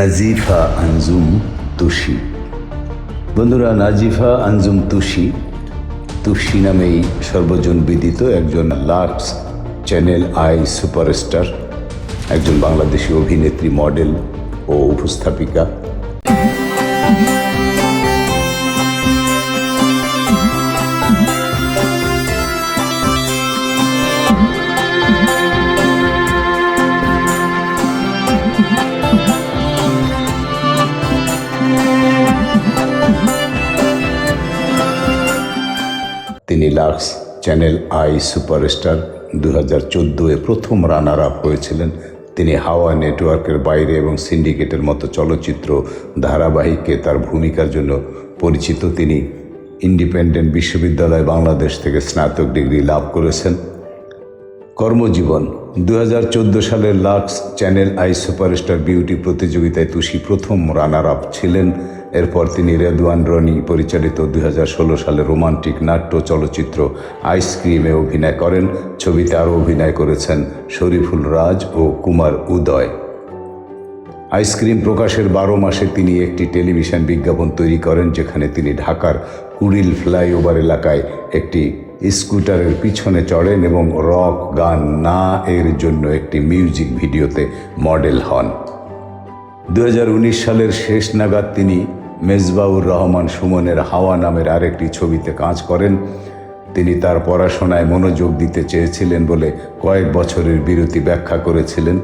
নাজিফা আঞ্জুম তুষি বন্ধুরা, নাজিফা আঞ্জুম তুষি তুষি নামেই সর্বজন বিদিত একজন লাক্স চ্যানেল আই সুপারস্টার, একজন বাংলাদেশি অভিনেত্রী, মডেল ও উপস্থাপিকা। তিনি লাক্স চ্যানেল আই সুপারস্টার দু হাজার চোদ্দোয় প্রথম রানার আপ হয়েছিলেন। তিনি হাওয়া নেটওয়ার্কের বাইরে এবং সিন্ডিকেটের মতো চলচ্চিত্র ধারাবাহিকে তার ভূমিকার জন্য পরিচিত। তিনি ইন্ডিপেন্ডেন্ট বিশ্ববিদ্যালয় বাংলাদেশ থেকে স্নাতক ডিগ্রি লাভ করেছেন। কর্মজীবন দু হাজার চোদ্দ সালের Lux channel I superstar beauty প্রতিযোগিতায় তুষি প্রথম রানার আপ ছিলেন। এরপর তিনি রেদওয়ান রনি পরিচালিত দুই হাজার ষোলো সালে রোমান্টিক নাট্য চলচ্চিত্র আইসক্রিমে অভিনয় করেন। ছবিতে আরও অভিনয় করেছেন শরীফুল রাজ ও কুমার উদয়। আইসক্রিম প্রকাশের বারো মাসে তিনি একটি টেলিভিশন বিজ্ঞাপন তৈরি করেন, যেখানে তিনি ঢাকার কুড়িল ফ্লাইওভার এলাকায় একটি স্কুটারের পিছনে চড়েন এবং রক গান না এর জন্য একটি মিউজিক ভিডিওতে মডেল হন। দু হাজার উনিশ সালের শেষ নাগাদ তিনি মেজবাউর রহমান সুমনের হাওয়া নামের আরেকটি ছবিতে কাজ করেন। তিনি তার পড়াশোনায় মনোযোগ দিতে চেয়েছিলেন বলে কয়েক বছরের বিরতি ব্যাখ্যা করেছিলেন।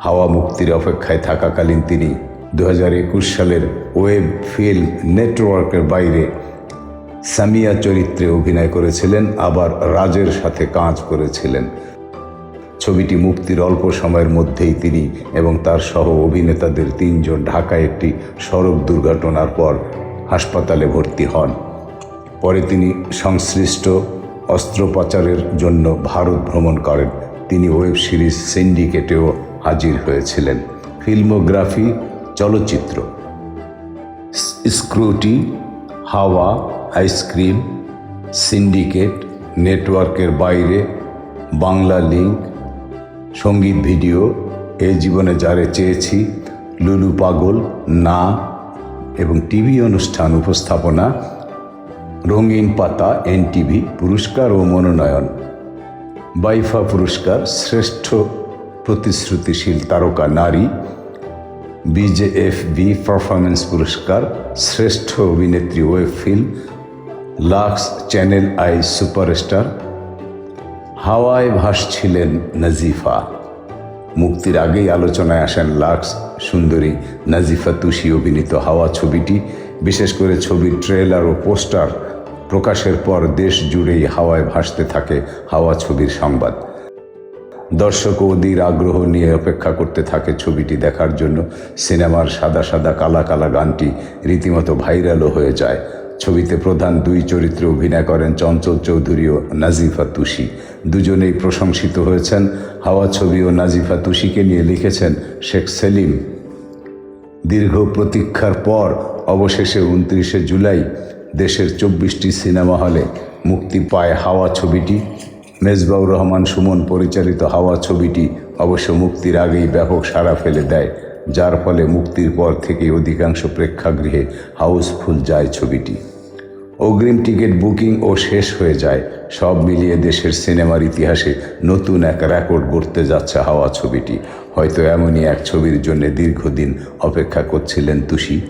হাওয়া মুক্তির অপেক্ষায় থাকাকালীন তিনি দু হাজার একুশ সালের ওয়েব ফিল্ম নেটওয়ার্কের বাইরে সামিয়া চরিত্রে অভিনয় করেছিলেন, আবার রাজের সাথে কাজ করেছিলেন। ছবিটি মুক্তির অল্প সময়ের মধ্যেই তিনি এবং তার সহ অভিনেতাদের তিনজন ঢাকায় একটি সড়ক দুর্ঘটনার পর হাসপাতালে ভর্তি হন। পরে তিনি সংশ্লিষ্ট অস্ত্রোপচারের জন্য ভারত ভ্রমণ করেন। তিনি ওয়েব সিরিজ সিন্ডিকেটেও হাজির হয়েছিলেন। ফিল্মোগ্রাফি, চলচ্চিত্র। স্ক্রুটি, হাওয়া, আইসক্রিম, সিন্ডিকেট, নেটওয়ার্কের বাইরে, বাংলা লিঙ্ক সংগীত ভিডিও, এ জীবনে যারে চেয়েছি, লুলু পাগল, না, এবং টিভি অনুষ্ঠান উপস্থাপনা, রঙিন পাতা, এনটিভি, পুরস্কার ও মনোনয়ন। বাইফা পুরস্কার, শ্রেষ্ঠ প্রতিশ্রুতিশীল তারকা নারী। বিজেএফবি পারফরমেন্স পুরস্কার, শ্রেষ্ঠ অভিনেত্রী web film, Lux channel I superstar. হাওয়ায় ভাসছিলেন নাজিফা। মুক্তির আগেই আলোচনায় আসেন লাক্স সুন্দরী নাজিফা তুষি অভিনীত হাওয়া ছবিটি। বিশেষ করে ছবির ট্রেলার ও পোস্টার প্রকাশের পর দেশ জুড়েই হাওয়ায় ভাসতে থাকে হাওয়া ছবির সংবাদ। দর্শক অধীর আগ্রহ নিয়ে অপেক্ষা করতে থাকে ছবিটি দেখার জন্য। সিনেমার সাদা সাদা কালা কালা গানটি রীতিমতো ভাইরালও হয়ে যায়। ছবিতে প্রধান দুই চরিত্রে অভিনয় করেন চঞ্চল চৌধুরী ও নাজিফা তুষি দুজনেই প্রশংসিত হয়েছেন। হাওয়া ছবি ও নাজিফা তুষিকে নিয়ে লিখেছেন শেখ সেলিম। দীর্ঘ প্রতীক্ষার পর অবশেষে উনত্রিশে জুলাই দেশের চব্বিশটি সিনেমা হলে মুক্তি পায় হাওয়া ছবিটি। মেজবাউর রহমান সুমন পরিচালিত হাওয়া ছবিটি অবশ্য মুক্তির আগেই ব্যাপক সাড়া ফেলে দেয়, যার ফলে মুক্তির পর থেকেই অধিকাংশ প্রেক্ষাগৃহে হাউসফুল যায় ছবিটি। অগ্রিম টিকিট বুকিং ও শেষ হয়ে যায়। সব মিলিয়ে দেশের সিনেমার ইতিহাসে নতুন এক রেকর্ড গড়তে যাচ্ছে হাওয়া ছবিটি। হয়তো এমনই এক ছবির জন্য দীর্ঘদিন অপেক্ষা করছিলেন তুষি।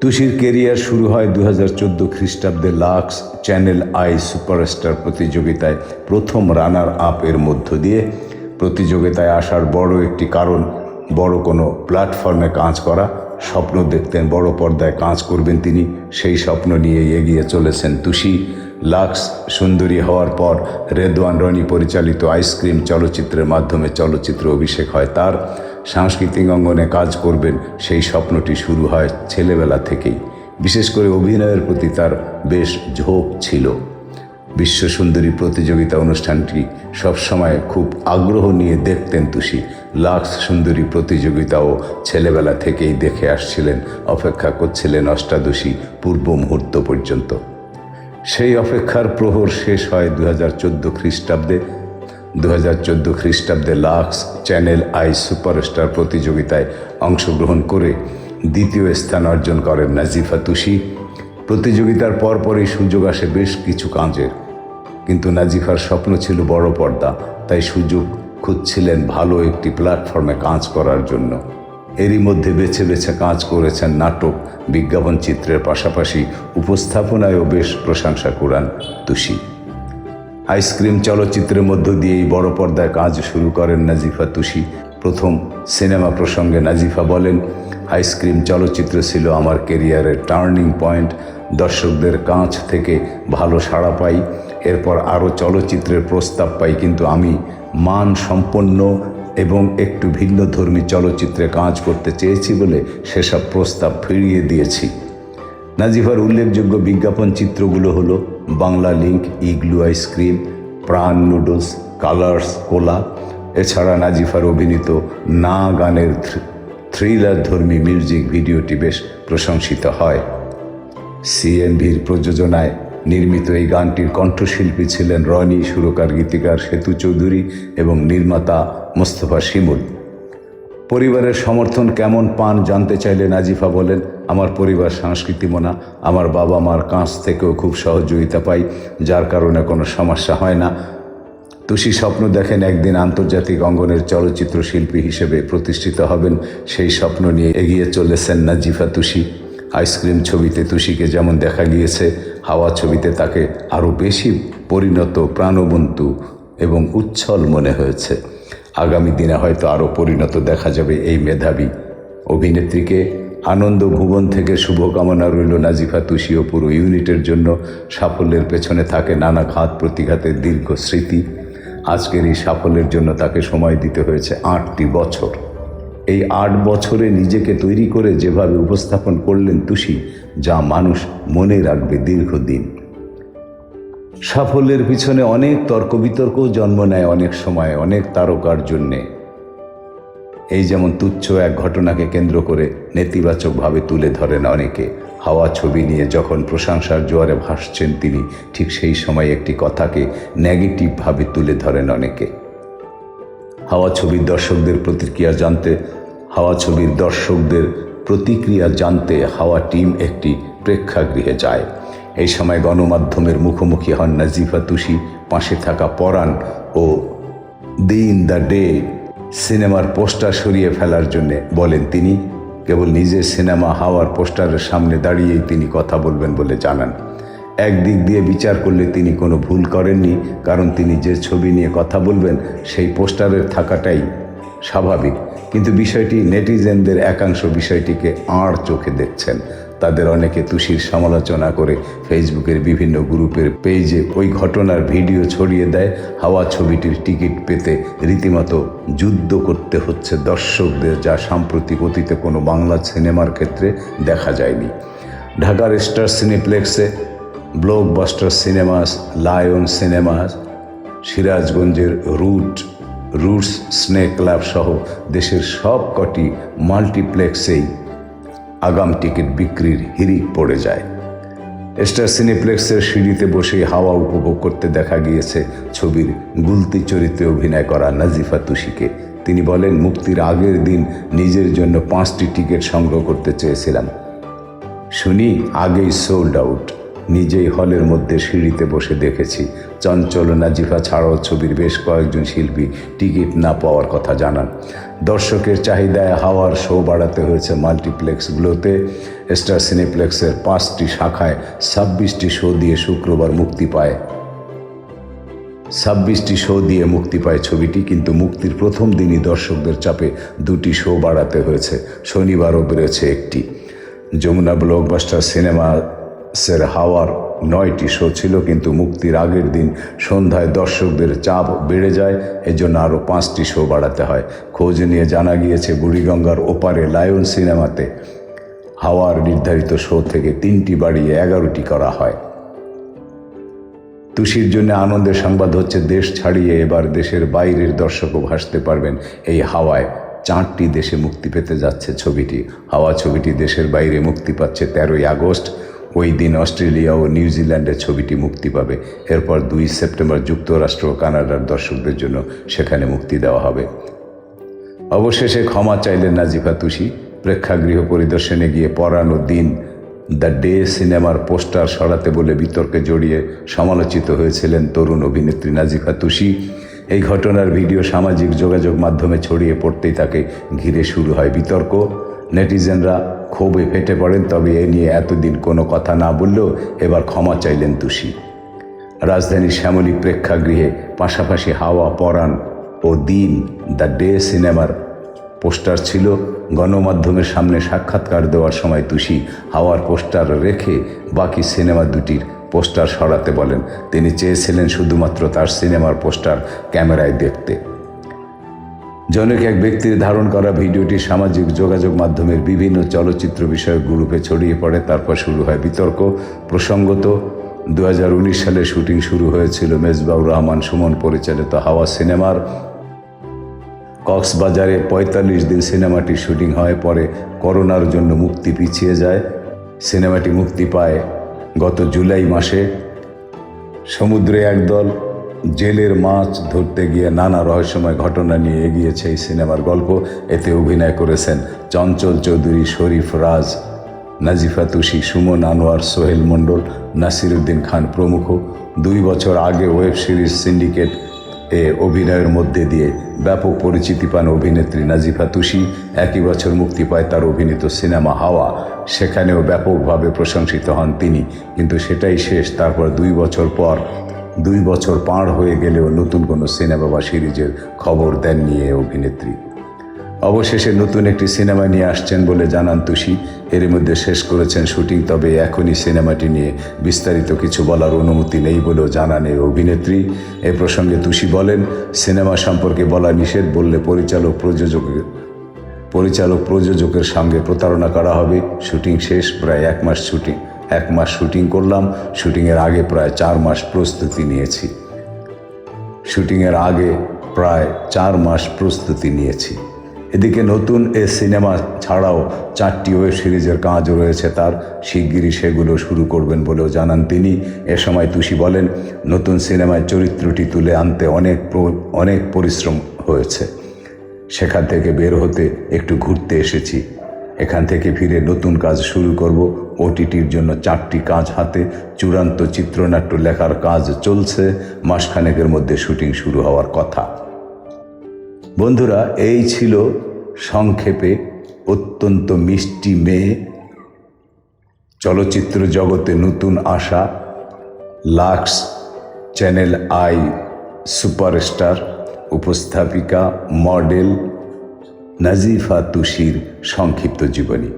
তুষির কেরিয়ার শুরু হয় দু হাজার চোদ্দ খ্রিস্টাব্দে লাক্স চ্যানেল আই সুপারস্টার প্রতিযোগিতায় প্রথম রানার আপ এর মধ্য দিয়ে। প্রতিযোগিতায় আসার বড় একটি কারণ, বড় কোনো প্ল্যাটফর্মে কাজ করা। স্বপ্ন দেখতেন, বড় পর্দায় কাজ করবেন তিনি। সেই স্বপ্ন নিয়ে এগিয়ে চলেছেন তুষি। লাক্স সুন্দরী হওয়ার পর রেদওয়ান রনি পরিচালিত আইসক্রিম চলচ্চিত্রের মাধ্যমে চলচ্চিত্র অভিষেক হয়। তার সাংস্কৃতিক অঙ্গনে কাজ করবেন, সেই স্বপ্নটি শুরু হয় ছেলেবেলা থেকেই। বিশেষ করে অভিনয়ের প্রতি তার বেশ ঝোঁক ছিল। বিশ্ব সুন্দরী প্রতিযোগিতা অনুষ্ঠানটি সবসময় খুব আগ্রহ নিয়ে দেখতেন তুষি। লাক্স সুন্দরী প্রতিযোগিতাও ছেলেবেলা থেকেই দেখে আসছিলেন, অপেক্ষা করছিলেন অষ্টাদশী পূর্ব মুহূর্ত পর্যন্ত। সেই অপেক্ষার প্রহর শেষ হয় দু হাজার চোদ্দ খ্রিস্টাব্দে। দু হাজার চোদ্দ খ্রিস্টাব্দে লাক্স চ্যানেল আই সুপারস্টার প্রতিযোগিতায় অংশগ্রহণ করে দ্বিতীয় স্থান অর্জন করেন নাজিফা তুষি। প্রতিযোগিতার পরপরই সুযোগ আসে বেশ কিছু কাজের। কিন্তু নাজিফার স্বপ্ন ছিল বড় পর্দা, তাই সুযোগ খুঁজছিলেন ভালো একটি প্ল্যাটফর্মে কাজ করার জন্য। এরই মধ্যে বেছে বেছে কাজ করেছেন নাটক, বিজ্ঞাপন চিত্রের পাশাপাশি উপস্থাপনায়ও বেশ প্রশংসা কুড়ান তুষি। আইসক্রিম চলচ্চিত্রের মধ্য দিয়েই বড় পর্দায় কাজ শুরু করেন নাজিফা তুষি। প্রথম সিনেমা প্রসঙ্গে নাজিফা বলেন, আইসক্রিম চলচ্চিত্র ছিল আমার কেরিয়ারের টার্নিং পয়েন্ট। দর্শকদের কাছ থেকে ভালো সাড়া পাই। এরপর আরও চলচ্চিত্রের প্রস্তাব পাই, কিন্তু আমি মান সম্পন্ন এবং একটু ভিন্ন ধর্মী চলচ্চিত্রে কাজ করতে চেয়েছি বলে সেসব প্রস্তাব ফিরিয়ে দিয়েছি। নাজিফার উল্লেখযোগ্য বিজ্ঞাপন চিত্রগুলো হলো Banglalink igloo ice cream, Pran noodles, colours, cola. এছাড়া নাজিফার অভিনীত না গানের থ্রিলার ধর্মী মিউজিক ভিডিওটি বেশ প্রশংসিত হয়। সিএমভির প্রযোজনায় নির্মিত এই গানটির কণ্ঠশিল্পী ছিলেন রনি সুরকার, গীতিকার সেতু চৌধুরী এবং নির্মাতা মোস্তফা শিমুল। পরিবারের সমর্থন কেমন পান জানতে চাইলে নাজিফা বলেন, আমার পরিবার সংস্কৃতিমনা আমার বাবা মার কাছ থেকেও খুব সহযোগিতা পাই, যার কারণে কোনো সমস্যা হয় না। তুষি স্বপ্ন দেখেন একদিন আন্তর্জাতিক অঙ্গনের চলচ্চিত্র শিল্পী হিসেবে প্রতিষ্ঠিত হবেন, সেই স্বপ্ন নিয়ে এগিয়ে চলেছেন নাজিফা তুষি। আইসক্রিম ছবিতে তুষিকে যেমন দেখা গিয়েছে হাওয়া ছবিতে তাকে আরও বেশি পরিণত প্রাণবন্তু এবং উচ্ছল মনে হয়েছে। আগামী দিনে হয়তো আরও পরিণত দেখা যাবে এই মেধাবী অভিনেত্রীকে। আনন্দ ভুবন থেকে শুভকামনা রইল নাজিফা তুষি ও পুরো ইউনিটের জন্য। সাফল্যের পেছনে থাকে নানা ঘাত প্রতিঘাতের দীর্ঘ স্মৃতি। আজকের এই সাফল্যের জন্য তাকে সময় দিতে হয়েছে আটটি বছর। এই আট বছরে নিজেকে তৈরি করে যেভাবে উপস্থাপন করলেন তুষি, যা মানুষ মনে রাখবে দীর্ঘদিন। সাফল্যের পিছনে অনেক তর্ক বিতর্কও জন্ম নেয় অনেক সময়, অনেক তারকার জন্যে। এই যেমন তুচ্ছ এক ঘটনাকে কেন্দ্র করে নেতিবাচকভাবে তুলে ধরেন অনেকে। হাওয়া ছবি নিয়ে যখন প্রশংসার জোয়ারে ভাসছেন তিনি, ঠিক সেই সময় একটি কথাকে নেগেটিভভাবে তুলে ধরেন অনেকে। হাওয়া ছবির দর্শকদের প্রতিক্রিয়া জানতে হাওয়া ছবির দর্শকদের প্রতিক্রিয়া জানতে হাওয়া টিম একটি প্রেক্ষাগৃহে যায়। এই সময় গণমাধ্যমের মুখোমুখি হন নাজিফা তুষি, পাশে থাকা পরাণ ও দিন দ্য ডে। সিনেমার পোস্টার সরিয়ে ফেলার জন্য বলেন তিনি, কেবল নিজের সিনেমা হাওয়ার পোস্টারের সামনে দাঁড়িয়েই তিনি কথা বলবেন বলে জানান। একদিক দিয়ে বিচার করলে তিনি কোনো ভুল করেননি, কারণ তিনি যে ছবি নিয়ে কথা বলবেন, সেই পোস্টারের থাকাটাই স্বাভাবিক। কিন্তু বিষয়টি নেটিজেনদের একাংশ বিষয়টিকে আড় চোখে দেখছেন। তাদের অনেকে তুষির সমালোচনা করে ফেসবুকের বিভিন্ন গ্রুপের পেজে ওই ঘটনার ভিডিও ছড়িয়ে দেয়। হাওয়া ছবিটির টিকিট পেতে রীতিমতো যুদ্ধ করতে হচ্ছে দর্শকদের, যা সাম্প্রতিক অতীতে কোনো বাংলা সিনেমার ক্ষেত্রে দেখা যায়নি। ঢাকার স্টার সিনেপ্লেক্সে ব্লকবাস্টার সিনেমাস, লায়ন সিনেমাস, সিরাজগঞ্জের রুট রুটস, স্নেক ক্লাব সহ দেশের সব কটি মাল্টিপ্লেক্সেই আগাম টিকিট বিক্রির হিরিক পড়ে যায়। স্টার সিনেপ্লেক্সের সিঁড়িতে বসে হাওয়া উপভোগ করতে দেখা গিয়েছে ছবির গুলতি চরিত্রে অভিনয় করা নাজিফা তুষিকে। তিনি বলেন, মুক্তির আগের দিন নিজের জন্য পাঁচটি টিকিট সংগ্রহ করতে চেয়েছিলাম। শুনি, আগেই সোল্ড আউট নিজেই হলের মধ্যে সিঁড়িতে বসে দেখেছি চঞ্চল নাজিফা ছাড়াও ছবির বেশ কয়েকজন শিল্পী টিকিট না পাওয়ার কথা জানান। দর্শকের চাহিদায় হাওয়ার শো বাড়াতে হয়েছে মাল্টিপ্লেক্সগুলোতে। স্টার সিনেপ্লেক্সের পাঁচটি শাখায় ছাব্বিশটি শো দিয়ে শুক্রবার মুক্তি পায়। ছাব্বিশটি শো দিয়ে মুক্তি পায় ছবিটি, কিন্তু মুক্তির প্রথম দিনই দর্শকদের চাপে দুটি শো বাড়াতে হয়েছে। শনিবারও বেরোছে একটি। যমুনা ব্লকবাস্টার সিনেমা সের হাওয়ার নয়টি শো ছিল, কিন্তু মুক্তির আগের দিন সন্ধ্যায় দর্শকদের চাপ বেড়ে যায়, এজন্য আরও পাঁচটি শো বাড়াতে হয়। খোঁজ নিয়ে জানা গিয়েছে, বুড়িগঙ্গার ওপারে লায়ন সিনেমাতে হাওয়ার নির্ধারিত শো থেকে তিনটি বাড়িয়ে এগারোটি করা হয়। তুষির জন্য আনন্দের সংবাদ হচ্ছে, দেশ ছাড়িয়ে এবার দেশের বাইরের দর্শকও ভাসতে পারবেন। এই হাওয়ায় চারটি দেশে মুক্তি পেতে যাচ্ছে ছবিটি। হাওয়া ছবিটি দেশের বাইরে মুক্তি পাচ্ছে তেরোই আগস্ট। ওই দিন অস্ট্রেলিয়া ও নিউজিল্যান্ডে ছবিটি মুক্তি পাবে। এরপর দুই সেপ্টেম্বর যুক্তরাষ্ট্র ও কানাডার দর্শকদের জন্য সেখানে মুক্তি দেওয়া হবে। অবশেষে ক্ষমা চাইলেন নাজিফা তুষি। প্রেক্ষাগৃহ পরিদর্শনে গিয়ে পরানো দিন, দ্য ডে সিনেমার পোস্টার সরাতে বলে বিতর্কে জড়িয়ে সমালোচিত হয়েছিলেন তরুণ অভিনেত্রী নাজিফা তুষি। এই ঘটনার ভিডিও সামাজিক যোগাযোগ মাধ্যমে ছড়িয়ে পড়তেই তাকে ঘিরে শুরু হয় বিতর্ক। নেটিজেনরা ক্ষোভে ফেটে পড়েন, তবে এ নিয়ে এতদিন কোনো কথা না বললেও এবার ক্ষমা চাইলেন তুষি রাজধানীর শ্যামলী প্রেক্ষাগৃহে পাশাপাশি হাওয়া, পরাণ ও দিন, দ্য ডে সিনেমার পোস্টার ছিল। গণমাধ্যমের সামনে সাক্ষাৎকার দেওয়ার সময় তুষি হাওয়ার পোস্টার রেখে বাকি সিনেমা দুটির পোস্টার সরাতে বলেন। তিনি চেয়েছিলেন শুধুমাত্র তার সিনেমার পোস্টার ক্যামেরায় দেখতে। জনক এক ব্যক্তির ধারণ করা ভিডিওটি সামাজিক যোগাযোগ মাধ্যমের বিভিন্ন চলচ্চিত্র বিষয়ক গ্রুপে ছড়িয়ে পড়ে, তারপর শুরু হয় বিতর্ক। প্রসঙ্গত দু হাজার উনিশ সালে শুটিং শুরু হয়েছিল মেজবাউর রহমান সুমন পরিচালিত হাওয়া সিনেমার। কক্সবাজারে পঁয়তাল্লিশ দিন সিনেমাটি শুটিং হয়, পরে করোনার জন্য মুক্তি পিছিয়ে যায়। সিনেমাটি মুক্তি পায় গত জুলাই মাসে। সমুদ্রে একদল জেলের মাছ ধরতে গিয়ে নানা রহস্যময় ঘটনা নিয়ে এগিয়েছে এই সিনেমার গল্প। এতে অভিনয় করেছেন চঞ্চল চৌধুরী, শরীফ রাজ, নাজিফা তুষি, সুমন আনোয়ার, সোহেল মণ্ডল, নাসিরুদ্দিন খান প্রমুখ। দুই বছর আগে ওয়েব সিরিজ সিন্ডিকেট এ অভিনয়ের মধ্যে দিয়ে ব্যাপক পরিচিতি পান অভিনেত্রী নাজিফা তুষি। একই বছর মুক্তি পায় তার অভিনীত সিনেমা হাওয়া। সেখানেও ব্যাপকভাবে প্রশংসিত হন তিনি। কিন্তু সেটাই শেষ। তারপর দুই বছর পর দুই বছর পার হয়ে গেলেও নতুন কোনো সিনেমা বা সিরিজের খবর দেননি এ অভিনেত্রী। অবশেষে নতুন একটি সিনেমা নিয়ে আসছেন বলে জানান তুষি। এর মধ্যে শেষ করেছেন শুটিং, তবে এখনই সিনেমাটি নিয়ে বিস্তারিত কিছু বলার অনুমতি নেই বলেও জানান এই অভিনেত্রী। এ প্রসঙ্গে তুষি বলেন, সিনেমা সম্পর্কে বলা নিষেধ বললে পরিচালক প্রযোজকের পরিচালক প্রযোজকের সঙ্গে প্রতারণা করা হবে। শুটিং শেষ, প্রায় এক মাস শুটিং এক মাস শুটিং করলাম। শুটিংয়ের আগে প্রায় চার মাস প্রস্তুতি নিয়েছি। শুটিংয়ের আগে প্রায় চার মাস প্রস্তুতি নিয়েছি। এদিকে নতুন এ সিনেমা ছাড়াও চারটি ওয়েব সিরিজের কাজও রয়েছে। তার শিগগিরই সেগুলো শুরু করবেন বলেও জানান তিনি। এ সময় তুষি বলেন, নতুন সিনেমায় চরিত্রটি তুলে আনতে অনেক অনেক পরিশ্রম হয়েছে। সেখান থেকে বের হতে একটু ঘুরতে এসেছি। এখান থেকে ফিরে নতুন কাজ শুরু করব। ওটিটির জন্য চারটি কাজ হাতে। চূড়ান্ত চিত্রনাট্য লেখার কাজ চলছে। মাসখানেকের মধ্যে শুটিং শুরু হওয়ার কথা। বন্ধুরা, এই ছিল সংক্ষেপে অত্যন্ত মিষ্টি মেয়ে। চলচ্চিত্র জগতে নতুন আশা। Lux channel I superstar. উপস্থাপিকা, মডেল। নাজিফা তুষির সংক্ষিপ্ত জীবনী।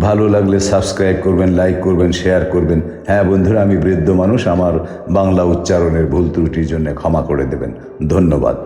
ভালো লাগলে সাবস্ক্রাইব করবেন, লাইক করবেন, শেয়ার করবেন। হ্যাঁ বন্ধুরা, আমি বৃদ্ধ মানুষ, আমার বাংলা উচ্চারণের ভুল ত্রুটির জন্য ক্ষমা করে দেবেন। ধন্যবাদ।